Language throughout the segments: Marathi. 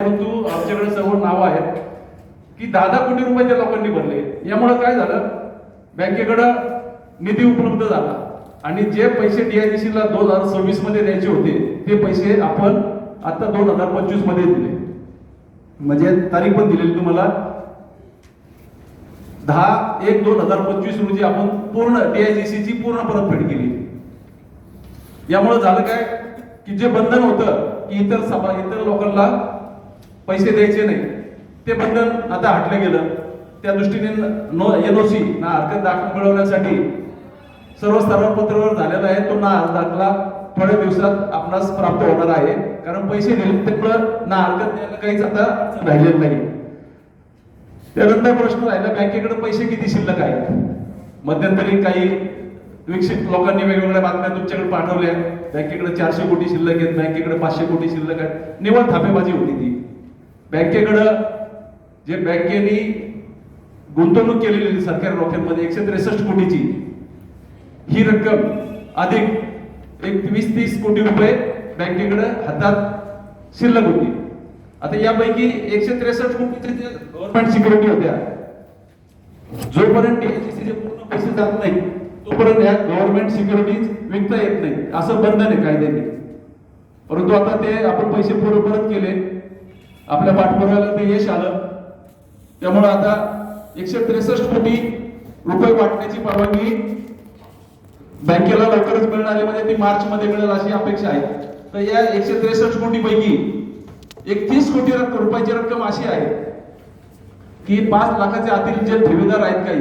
परंतु आमच्याकडे सर्व नावं आहेत की दहा दहा कोटी रुपये त्या लोकांनी भरले. यामुळे काय झालं? बँकेकडं निधी उपलब्ध झाला. आणि जे पैसे डीआयडीसीला ला दोन हजार सव्वीसमध्ये द्यायचे होते ते पैसे आपण आता दोन हजार पंचवीसमध्ये दिले. म्हणजे तारीख पण दिलेली तुम्हाला. दहा एक दोन हजार पंचवीस रोजी आपण पूर्ण DICC ची पूर्ण परतफेड केली. यामुळे झालं काय? की जे बंधन होतं की इतर सभा इतर लोकांना पैसे द्यायचे नाही. ते बंधन आता हटलं गेलं. त्या दृष्टीने नो एनओसी ना हरकत दाखल मिळवण्यासाठी सर्व स्तरावर झालेला आहे. तो ना दाखला थोड्या दिवसात आपणास प्राप्त होणार आहे. कारण पैसे दिले त्यामुळं ना हरकत द्यायला काहीच आता राहिलेलं नाही. त्यानंतर प्रश्न राहिला बँकेकडे पैसे किती शिल्लक आहेत? मध्यंतरी काही विकसित लोकांनी वेगवेगळ्या बातम्या तुमच्याकडे पाठवल्या. बँकेकडे चारशे कोटी शिल्लक आहेत बँकेकडे पाचशे कोटी शिल्लक आहेत. निवड थापेबाजी होती ती. बँकेकडं जे बँकेने गुंतवणूक केलेली सरकारी रोख्यांमध्ये एकशे त्रेसष्ट कोटीची. ही रक्कम अधिक एक वीस तीस कोटी रुपये बँकेकडे हातात शिल्लक होती. आता यापैकी एकशे त्रेसष्ट कोटीचे जे गव्हर्नमेंट सिक्युरिटी होत्या. जोपर्यंत डीएचसीचे पूर्ण पैसे जात नाही तोपर्यंत या गव्हर्नमेंट सिक्युरिटीज विकता येत नाही असं बंधन आहे कायद्याने. परंतु आता ते आपण पैसे पुढे परत केले. आपल्या पाठपुराव्याला ते यश आलं. त्यामुळे आता एकशे त्रेसष्ट कोटी रुपये वाटण्याची परवानगी बँकेला लवकरच मिळणार आहे म्हणजे ती मार्च मध्ये मिळेल अशी अपेक्षा आहे. तर या एकशे त्रेसष्ट कोटी पैकी एक तीस कोटी रक्कम रुपयाची रक्कम अशी आहे की पाच लाखाच्या आतील जे ठेवीदार आहेत काही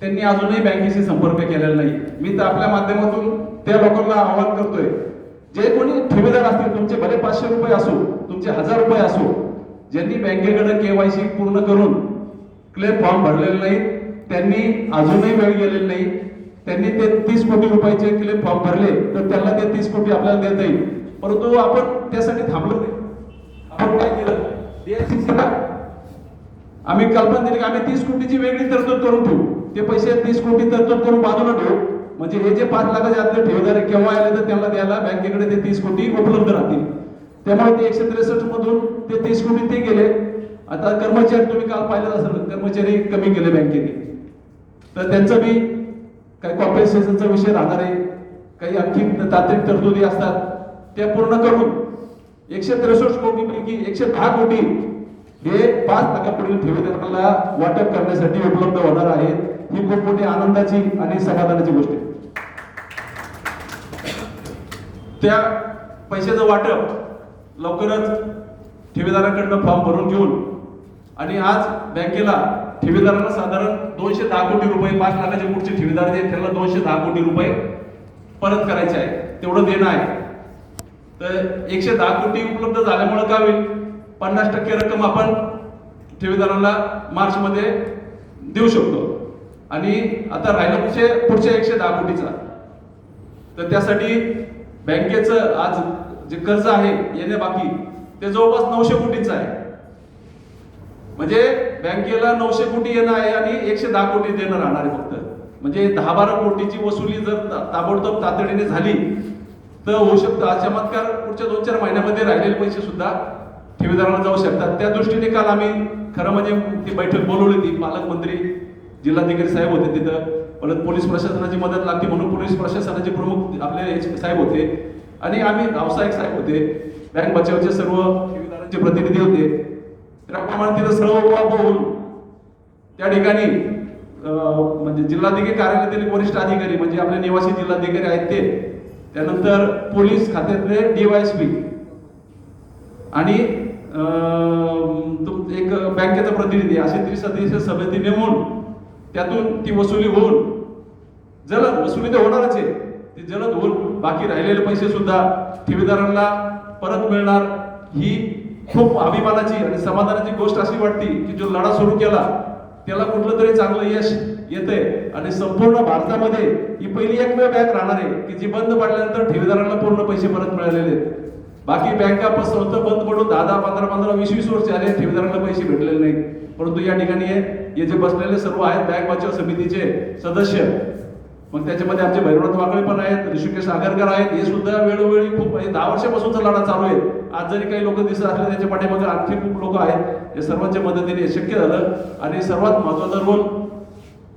त्यांनी अजूनही बँकेशी संपर्क केलेला नाही. मी तर आपल्या माध्यमातून त्या लोकांना आवाहन करतोय जे कोणी ठेवीदार असतील तुमचे भले पाचशे रुपये असो तुमचे हजार रुपये असो ज्यांनी बँकेकडे केवायसी पूर्ण करून क्लेम फॉर्म भरलेले नाही त्यांनी अजूनही वेळ गेलेली नाही. त्यांनी ते तीस कोटी रुपयाचे क्लेम फॉर्म भरले तर त्यांना ते तीस कोटी आपल्याला देता येईल. परंतु आपण त्यासाठी थांबलो नाही. आपण काय केलं? DICC आम्ही कल्पना दिली की आम्ही तीस कोटीची वेगळी तरतूद करून ठेवू. ते पैसे तीस कोटी तरतूद करून बाजूला ठेवू. म्हणजे हे जे पाच लाखाचे आतले ठेवीदार केव्हा आले तर त्यांना द्यायला बँकेकडे ते तीस कोटी उपलब्ध राहतील. त्यामुळे ते एकशे त्रेसष्ट मधून ते तीस कोटी ते गेले. आता कर्मचारी तुम्ही काल पाहिलं असेल कर्मचारी कमी केले बँकेने. तर त्यांचं बी काही कॉम्पेन्सेशनचा विषय राहणार आहे. काही आणखी तांत्रिक तरतुदी असतात. त्या पूर्ण करून एकशे त्रेसष्ट कोटीपैकी एकशे दहा कोटी हे पाच लाखापुढील ठेवीदारांना वाटप करण्यासाठी उपलब्ध होणार आहेत. ही खूप मोठी आनंदाची आणि समाधानाची गोष्ट आहे. त्या पैशाचं वाटप लवकरच ठेवीदाराकडनं फॉर्म भरून घेऊन आणि आज बँकेला ठेवीदारांना साधारण दोनशे दहा कोटी रुपये पाच लाखाचे पुढचे ठेवीदार जे आहेत, त्यांना दोनशे दहा कोटी रुपये परत करायचे आहे तेवढं देणं आहे. तर एकशे दहा कोटी उपलब्ध झाल्यामुळे काय होईल? पन्नास टक्के रक्कम आपण ठेवीदारांना मार्चमध्ये देऊ शकतो. आणि आता राहिलं पुढचे पुढच्या एकशे दहा कोटीचा. तर त्यासाठी बँकेचं आज जे कर्ज आहे येणे बाकी ते जवळपास नऊशे कोटीचं आहे. म्हणजे बँकेला नऊशे कोटी येणं आहे आणि एकशे दहा कोटी देणं राहणार आहे फक्त. म्हणजे दहा बारा कोटीची वसुली जर ताबडतोब तातडीने झाली तर होऊ शकतं. हा चमत्कार पुढच्या दोन चार महिन्यामध्ये राहिलेले पैसे सुद्धा ठेवीदारांना जाऊ शकतात. त्या दृष्टीने काल आम्ही खरं म्हणजे ती बैठक बोलवली होती. पालकमंत्री जिल्हाधिकारी साहेब होते तिथं. परत पोलीस प्रशासनाची मदत लागते म्हणून पोलीस प्रशासनाचे प्रमुख आपले साहेब होते. आणि आम्ही व्यावसायिक साहेब होते. बँक बचावचे सर्व ठेवीदारांचे प्रतिनिधी होते. त्याप्रमाणे तिथं सर्व उभा होऊन त्या ठिकाणी म्हणजे जिल्हाधिकारी कार्यालयातील वरिष्ठ अधिकारी म्हणजे आपले निवासी जिल्हाधिकारी आहेत ते. त्यानंतर पोलीस खात्यातले डीवायएसपी आणि एक बँकेचा प्रतिनिधी असे त्रिसदस्यीय समिती नेमून त्यातून ती वसुली होऊन जलद वसुली तर होणारच आहे. ती जलद होऊन बाकी राहिलेले पैसे सुद्धा ठेवीदारांना परत मिळणार ही खूप अभिमानाची आणि समाधानाची गोष्ट अशी वाटते की जो लढा सुरू केला त्याला कुठलं तरी चांगलं यश येते आणि संपूर्ण भारतामध्ये ही पहिली एकमेव बँक राहणार आहे की जी बंद पडल्यानंतर ठेवीदारांना पूर्ण पैसे परत मिळालेले आहेत. बाकी बँका संस्था बंद पडून दहा दहा पंधरा पंधरा वीस वीस वर्ष आले ठेवीदारांना पैसे भेटलेले नाहीत. परंतु या ठिकाणी हे जे बसलेले सर्व आहेत बँक बचाव समितीचे सदस्य मग त्याच्यामध्ये आमचे भैरवनाथ वाकळे पण आहेत ऋषिकेश आगरकर आहेत. हे सुद्धा वेळोवेळी खूप दहा वर्षापासूनचा लढा चालू आहे. आज जरी काही लोक दिसत असले त्याच्या पाठीमागे आणखी खूप लोक आहेत. हे सर्वांच्या मदतीने शक्य झालं. आणि सर्वात महत्त्वाचा रोल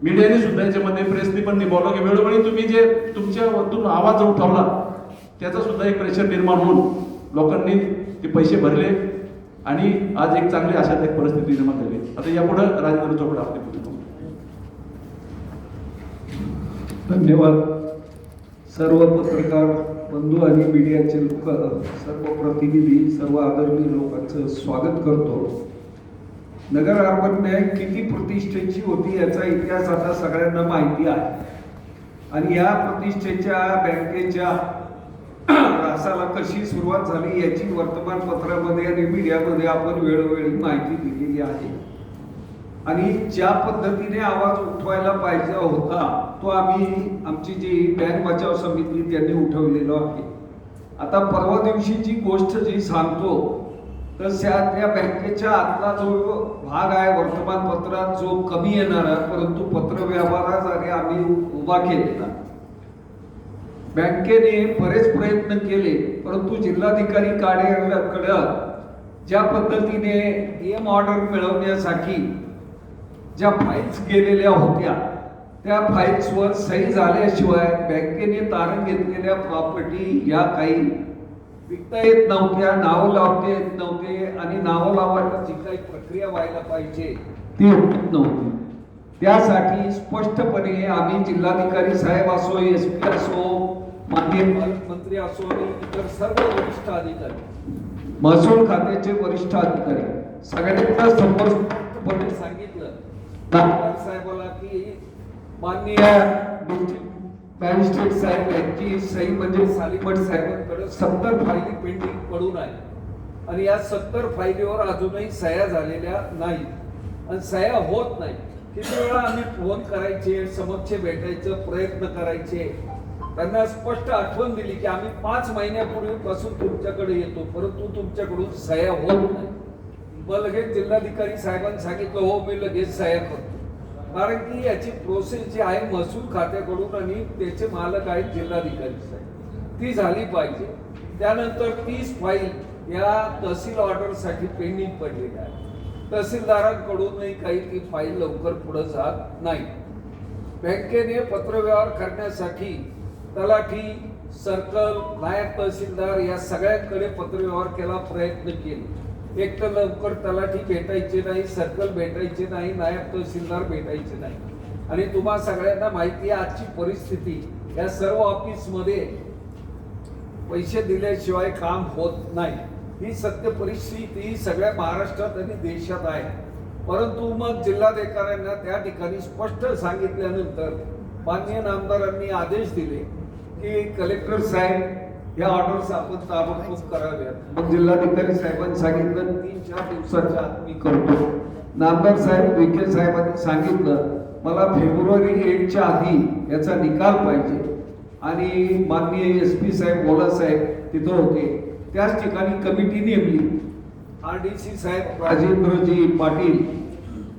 मीडियाने सुद्धा याच्यामध्ये प्रेसने पण निभावलं की वेळोवेळी तुम्ही जे तुमच्या वरतून आवाज उठवला त्याचा सुद्धा एक प्रेशर निर्माण होऊन लोकांनी ते पैसे भरले. आणि आज एक चांगली आशादायक परिस्थिती निर्माण झाली. आता यापुढे राजेंद्र चोपडा आपले धन्यवाद. सर्व पत्रकार बंधू आणि मीडियाचे लोक सर्व प्रतिनिधी सर्व आदरणीय लोकांचं स्वागत करतो. नगर अर्बन बँक किती प्रतिष्ठेची होती याचा इतिहास आता सगळ्यांना माहिती आहे. आणि या प्रतिष्ठेच्या बँकेच्या रासाला कशी सुरुवात झाली याची वर्तमानपत्रामध्ये आणि मीडियामध्ये आपण वेळोवेळी माहिती दिलेली आहे. आणि ज्या पद्धतीने आवाज उठवायला पाहिजे होता तो आम्ही आमची जी बँक बचाव समिती त्यांनी उठवलेलो आहे. आता परवा दिवशीची गोष्ट जी सांगतो तर त्या त्या बँकेच्या आतला जो भाग आहे वर्तमानपत्रात जो कमी येणार आहे परंतु पत्र व्यवहारासाठी आम्ही उभा केलेला. बँकेने बरेच प्रयत्न केले परंतु जिल्हाधिकारी कार्यालयाकडं ज्या पद्धतीने एम ऑर्डर मिळवण्यासाठी ज्या फाईल्स गेलेल्या होत्या त्या फाईल्सवर सही झाल्याशिवाय बँकेने तारण घेतलेल्या प्रॉपर्टी या काही विकता येत नव्हत्या नावं लावता येत नव्हते आणि नावं लावायला जी काही प्रक्रिया व्हायला पाहिजे ती होत नव्हती. त्यासाठी स्पष्टपणे आम्ही जिल्हाधिकारी साहेब असो एस पी असो माननीय पालकमंत्री असो इतर सर्व वरिष्ठ अधिकारी महसूल खात्याचे वरिष्ठ अधिकारी सगळ्यांना समोर सांगितलं साहेबाला की माननीय मॅजिस्ट्रेट साहेब यांची सही म्हणजे सालिमठ साहेबांकडे सत्तर फायली पेंडिंग पडून आहे. आणि या सत्तर फायलीवर अजूनही सह्या झालेल्या नाहीत. आणि सह्या होत नाही. किती वेळा आम्ही फोन करायचे समक्ष भेटायचं प्रयत्न करायचे. त्यांना स्पष्ट आठवण दिली की आम्ही पाच महिन्यापूर्वीपासून तुमच्याकडे येतो परंतु तुमच्याकडून सह्या होत नाही. मग लगेच जिल्हाधिकारी साहेबांनी सांगितलं हो मी लगेच सह्या करतो. कारण की याची प्रोसेस जी आहे महसूल खात्याकडून आणि त्याचे मालक आहेत जिल्हाधिकारी साहेब. ती झाली पाहिजे. त्यानंतर तीस फाईल या तहसील ऑर्डरसाठी पेंडिंग पडलेल्या आहेत तहसीलदारांकडूनही काही ती फाईल लवकर पुढे जात नाही. बँकेने पत्रव्यवहार करण्यासाठी तलाठी सर्कल नायब तहसीलदार या सगळ्यांकडे पत्रव्यवहार केला प्रयत्न केले. एक तर लवकर तलाठी भेटायचे नाही सर्कल भेटायचे नाही नायब तहसीलदार भेटायचे नाही. आणि तुम्हा सगळ्यांना माहिती आहे आजची परिस्थिती या सर्व ऑफिसमध्ये पैसे दिल्याशिवाय काम होत नाही. ही सत्य परिस्थिती ही सगळ्या महाराष्ट्रात आणि देशात आहे. परंतु मग जिल्हाधिकाऱ्यांना त्या ठिकाणी स्पष्ट सांगितल्यानंतर माननीय नामदारांनी आदेश दिले की कलेक्टर साहेब या ऑर्डर्स आपण ताबडतोब कराव्यात. मग जिल्हाधिकारी साहेबांनी सांगितलं तीन चार दिवसाच्या आत मी करतो. नामदार साहेब विखे साहेबांनी सांगितलं मला फेब्रुवारी एटच्या आधी याचा निकाल पाहिजे. आणि माननीय एस पी साहेब गोला साहेब तिथं होते. त्याच ठिकाणी कमिटी नेमली. R D C saheb Rajendraji Patil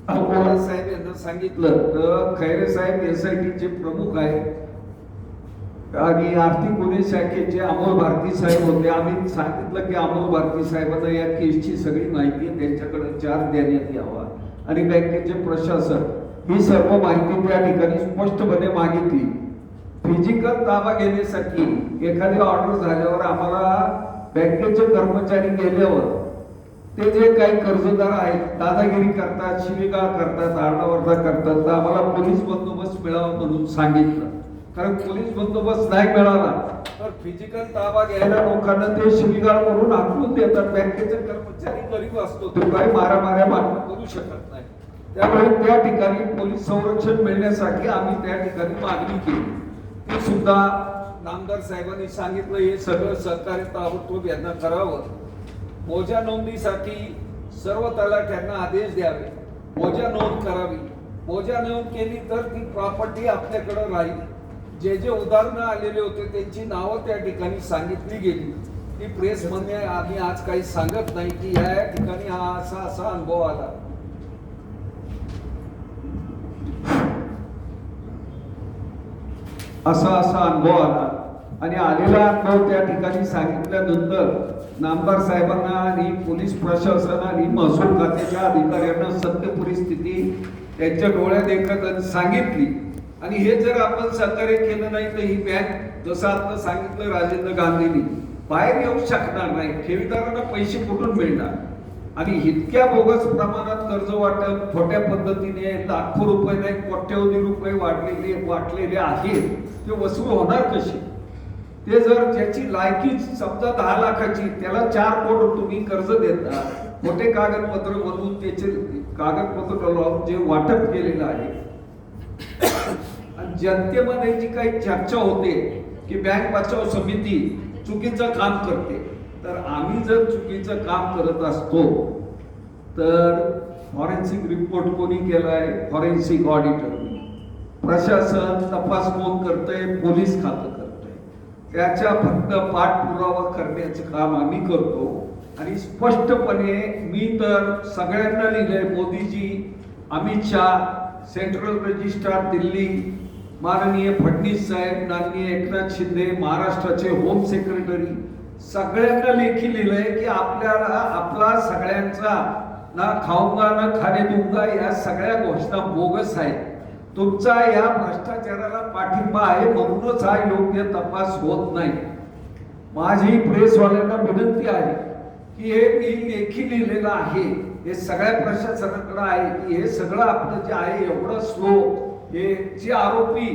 Gola saheb यांना सांगितलं तर खैरे साहेब एस आय टीचे प्रमुख आहेत. आणि आर्थिक गुन्हे शाखेचे अमोल भारती साहेब होते. आम्ही सांगितलं की अमोल भारती साहेबांना या केसची सगळी माहिती त्यांच्याकडे चार देण्यात यावा. आणि बँकेचे प्रशासन ही सर्व माहिती त्या ठिकाणी स्पष्टपणे मागितली. फिजिकल ताबा घेण्यासाठी एखादी ऑर्डर झाल्यावर आम्हाला बँकेचे कर्मचारी गेल्यावर ते जे काही कर्जदार आहेत दादागिरी करतात शिवीगाळ करतात आरडाओरडा करतात तर आम्हाला पोलीस बंदोबस्त मिळावा म्हणून सांगितलं. कारण पोलीस बंदोबस्त नाही मिळाला. तर फिजिकल ताबा घ्यायला लोकांना ते शिवीगाळ करून आखून देतात. बँकेचे कर्मचारी गरीब असतो तो काही मारामाऱ्या भांडण करू शकत नाही. त्यामुळे त्या ठिकाणी पोलीस संरक्षण मिळण्यासाठी आम्ही त्या ठिकाणी मागणी केली. ती सुद्धा नामदार साहेबांनी सांगितलं. हे सगळं सहकार्य ताबडतोब यांना करावं. मोजा नोंदणीसाठी सर्व तलाठ्यांना आदेश द्यावे. मोजा नोंद करावी. मोजा नोंद केली तर ती प्रॉपर्टी आपल्याकडे राहील. जे जे उदाहरणं आलेले होते त्यांची नावं त्या ठिकाणी सांगितली गेली. ती प्रेस मध्ये आम्ही आज काही सांगत नाही की या ठिकाणी हा असा असा अनुभव आला. असा असा अनुभव आला. आणि आलेला अनुभव त्या ठिकाणी सांगितल्यानंतर नामदार साहेबांना आणि पोलीस प्रशासन आणि महसूल खात्याच्या अधिकाऱ्यांना सत्य परिस्थिती त्यांच्या डोळ्यात एकत्र सांगितली. आणि हे जर आपण सहकार्य केलं नाही तर ही बँक जसं आता सांगितलं राजेंद्र गांधींनी बाहेर येऊ शकणार नाही. ठेवीदारांना पैसे कुठून मिळणार? आणि इतक्या बोगस प्रमाणात कर्ज वाटप खोट्या पद्धतीने लाखो रुपये नाही कोट्यवधी रुपये वाढलेले वाटलेले आहेत. ते वसूल होणार कसे? ते जर ज्याची लायकी समजा दहा लाखाची त्याला चार कोट तुम्ही कर्ज देता. मोठे कागदपत्र बनवून त्याचे कागदपत्र लावून जे वाटप केलेलं आहे. जनतेमध्ये जी काही चर्चा होते की बँक बचाव समिती चुकीचं काम करते. तर आम्ही जर चुकीचं काम करत असतो तर फॉरेन्सिक रिपोर्ट कोणी केलाय? फॉरेन्सिक ऑडिटर प्रशासन तपास कोण करतंय? पोलीस खातं करतंय. त्याच्या फक्त पाठपुरावा करण्याचं काम आम्ही करतो. आणि स्पष्टपणे मी तर सगळ्यांना लिहिलंय मोदीजी अमित शाह सेंट्रल रजिस्ट्रार दिल्ली माननीय फडणवीस साहेब माननीय एकनाथ शिंदे महाराष्ट्राचे होम सेक्रेटरी सगळ्यांना लेखी लिहिलंय की आपल्याला आपला सगळ्यांचा ना खाऊंगा ना खाणे दुंगा या सगळ्या घोषणा बोगस आहेत तुमचा या भ्रष्टाचाराला पाठिंबा आहे म्हणूनच हा योग्य तपास होत नाही. माझी प्रेसवाल्यांना विनंती आहे की हे मी लेखी लिहिलेलं आहे. हे सगळ्या प्रशासनाकडे आहे की हे सगळं आपलं जे आहे एवढं स्लो हे जे आरोपी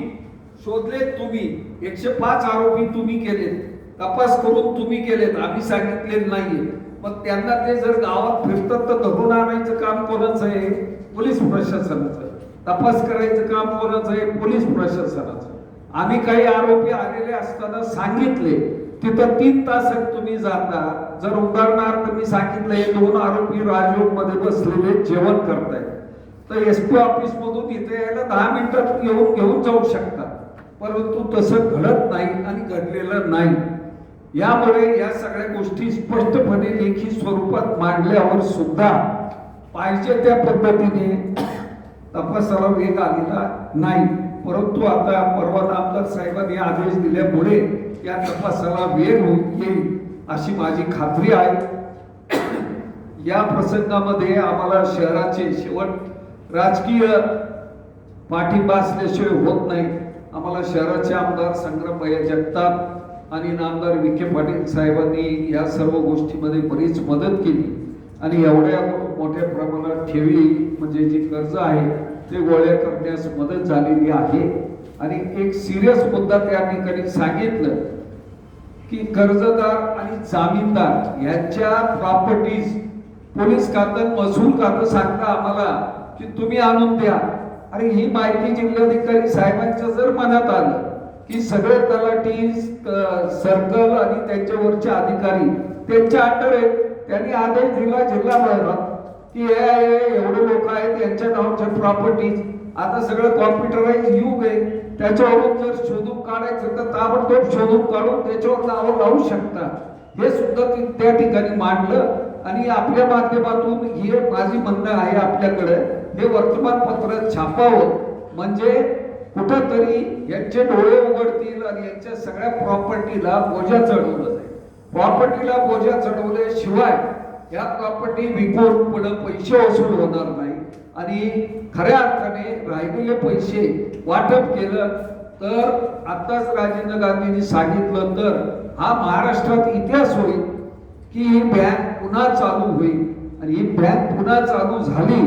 शोधलेत तुम्ही एकशे पाच आरोपी तुम्ही केलेत तपास करून तुम्ही केलेत आम्ही सांगितले नाहीये. मग त्यांना ते जर गावात फिरतात तर धरून आणायचं काम कोणाचं आहे? पोलीस प्रशासनाचं तपास करायचं काम कोणाचं आहे? पोलीस प्रशासनाचं आम्ही काही आरोपी आलेले असताना सांगितले तिथं तीन तासात तुम्ही जाता. जर उदाहरणार्थ मी सांगितलं हे दोन आरोपी राजयोगमध्ये बसलेले जेवण करतायत. तर एस पी ऑफिस मधून इथे यायला दहा मिनिटात येऊन घेऊन जाऊ शकतात. परंतु तसं घडत नाही आणि घडलेलं नाही. यामुळे या सगळ्या गोष्टी स्पष्टपणे लेखी स्वरूपात मांडल्यावर सुद्धा पाहिजे त्या पद्धतीने तपासाला वेग आलेला नाही. परंतु आता परवा आमदार साहेबांनी आदेश दिल्यामुळे या तपासाला वेग होईल येईल अशी माझी खात्री आहे. या प्रसंगामध्ये आम्हाला शहराचे शेवट राजकीय पाठिंबा असल्याशिवाय होत नाही. आम्हाला शहराचे आमदार संग्रामभैया जगताप आणि नामदार विखे पाटील साहेबांनी या सर्व गोष्टीमध्ये बरीच मदत केली. आणि एवढ्या मोठ्या प्रमाणात ठेवी म्हणजे जी कर्ज आहे ते गोळ्या करण्यास मदत झालेली आहे. आणि एक सिरियस मुद्दा त्या ठिकाणी सांगितलं की कर्जदार आणि जामीनदार यांच्या प्रॉपर्टीज पोलीस खातं महसूल खातं सांगता आम्हाला की तुम्ही आणून द्या. आणि ही माहिती जिल्हाधिकारी साहेबांच्या जर मनात आलं की सगळे तलाठी सर्कल आणि त्यांच्यावरचे अधिकारी त्यांच्या अंडर आहेत त्यांनी आदेश दिला जिल्हा भरात की हे एवढे लोक आहेत यांच्या नावाच्या प्रॉपर्टीज आता सगळं कॉम्प्युटराईज युग आहे. त्याच्यावरून जर शोधून काढायचं तर ताबडतोब शोधून काढून त्याच्यावर नावं लावू शकता. हे सुद्धा त्या ठिकाणी मांडलं. आणि आपल्या माध्यमातून हे माझी म्हणणं आहे आपल्याकडे. हे वर्तमानपत्र छापावं म्हणजे कुठंतरी यांचे डोळे उघडतील आणि यांच्या सगळ्या प्रॉपर्टीला बोजा चढवलं जाईल. प्रॉपर्टीला बोजा चढवल्याशिवाय या प्रॉपर्टी विकून पुढे पैसे वसूल होणार नाही. आणि खऱ्या अर्थाने राहिलेले पैसे वाटप केलं तर आताच राजेंद्र गांधींनी सांगितलं तर हा महाराष्ट्रात इतिहास होईल की ही बँक पुन्हा चालू होईल. आणि ही बँक पुन्हा चालू झाली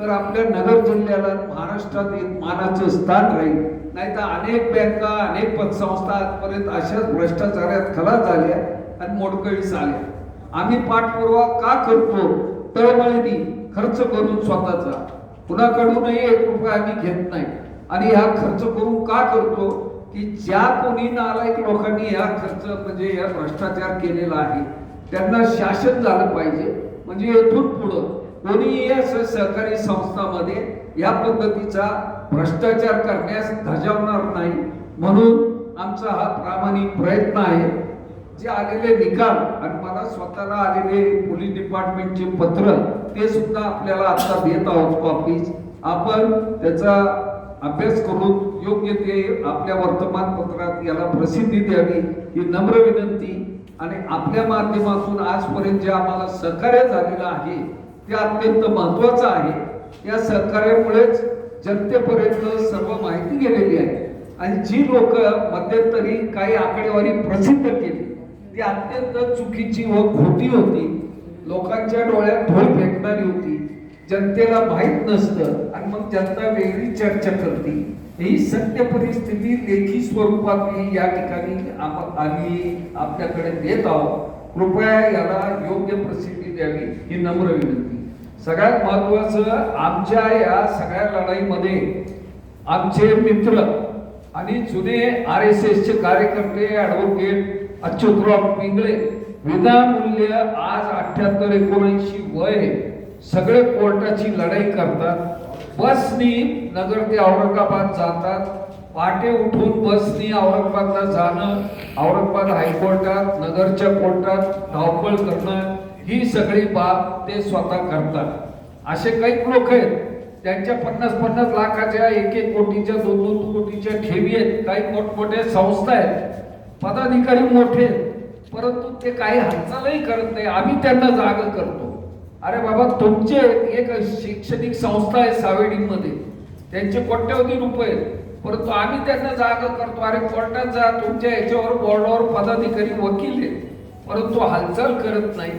तर आपल्या नगर जिल्ह्याला महाराष्ट्रात एक मानाचं स्थान राहील. नाही तर अनेक बँका अनेक पतसंस्था आजपर्यंत अशाच भ्रष्टाचारात खलास झाल्या आणि मोडकळीस आल्या. आम्ही पाठपुरावा का करतो? तळमळीने खर्च करून स्वतःचा. कुणाकडूनही एक रुपया आम्ही घेत नाही. आणि हा खर्च करून का करतो? की ज्या कोणी नालायक लोकांनी ह्या खर्च म्हणजे या भ्रष्टाचार केलेला आहे त्यांना शासन झालं पाहिजे. म्हणजे येथून पुढं कोणीही असं सहकारी संस्थामध्ये या पद्धतीचा भ्रष्टाचार करण्यास धजावणार नाही. म्हणून आमचा हा प्रामाणिक प्रयत्न आहे. जे आलेले निकाल आणि मला स्वतःला आलेले पोलीस डिपार्टमेंटचे पत्र ते सुद्धा आपल्याला आता देत आहोत कॉपीज. आपण त्याचा अभ्यास करून योग्य ते आपल्या वर्तमानपत्रात याला प्रसिद्धी द्यावी ही नम्र विनंती. आणि आपल्या माध्यमातून आजपर्यंत जे आम्हाला सहकार्य झालेलं आहे ते अत्यंत महत्वाचं आहे. या सहकार्यामुळेच जनतेपर्यंत सर्व माहिती गेलेली आहे. आणि जी लोक मध्यंतरी काही आकडेवारी प्रसिद्ध केली ती अत्यंत चुकीची व खोटी होती. लोकांच्या डोळ्यात धूळ फेकणारी होती. जनतेला माहीत नसतं आणि मग जनता वेगळी चर्चा करते. ही सत्य परिस्थिती लेखी स्वरूपात या ठिकाणी आम्ही आपल्याकडे देत आहोत. कृपया याला योग्य प्रसिद्धी द्यावी ही नम्र विनंती. सगळ्यात महत्वाचं आमच्या या सगळ्या लढाईमध्ये आमचे मित्र आणि जुने आर एस एसचे कार्यकर्ते ऍडव्होकेट अच्युतराव पिंगळे विनामूल्य आज अठ्याहत्तर एकोणऐंशी वय सगळे कोर्टाची लढाई करतात. बसनी नगर ते औरंगाबाद जातात. पाटे उठून बसनी औरंगाबादला जाणं औरंगाबाद हायकोर्टात नगरच्या कोर्टात धावपळ करणं ही सगळी बाब ते स्वतः करतात. असे काही लोक आहेत त्यांच्या पन्नास पन्नास लाखाच्या एक एक कोटीच्या दोन दोन कोटीच्या ठेवी आहेत. काही मोठमोठ्या संस्था आहेत पदाधिकारी मोठे आहेत. परंतु ते काही हालचालही करत नाही. आम्ही त्यांना जाग करतो. अरे बाबा तुमचे एक शैक्षणिक संस्था आहे सावेडीमध्ये. त्यांचे कोट्यवधी रुपये परंतु आम्ही त्यांना जाग करतो. अरे कोर्टात जा तुमच्या याच्यावर बोर्डावर पदाधिकारी वकील आहेत. परंतु हालचाल करत नाही.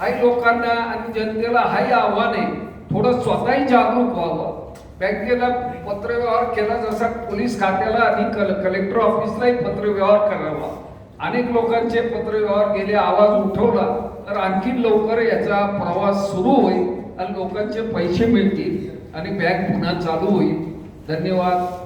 काही लोकांना आणि जनतेला हाही आव्हान आहे थोडं स्वतःही जागरूक व्हावं. बँकेला पत्रव्यवहार केला जसा पोलीस खात्याला आणि कल कलेक्टर ऑफिसलाही पत्रव्यवहार करावा. अनेक लोकांचे पत्रव्यवहार गेले आवाज उठवला तर आणखी लवकर याचा प्रवास सुरू होईल आणि लोकांचे पैसे मिळतील आणि बँक पुन्हा चालू होईल. धन्यवाद.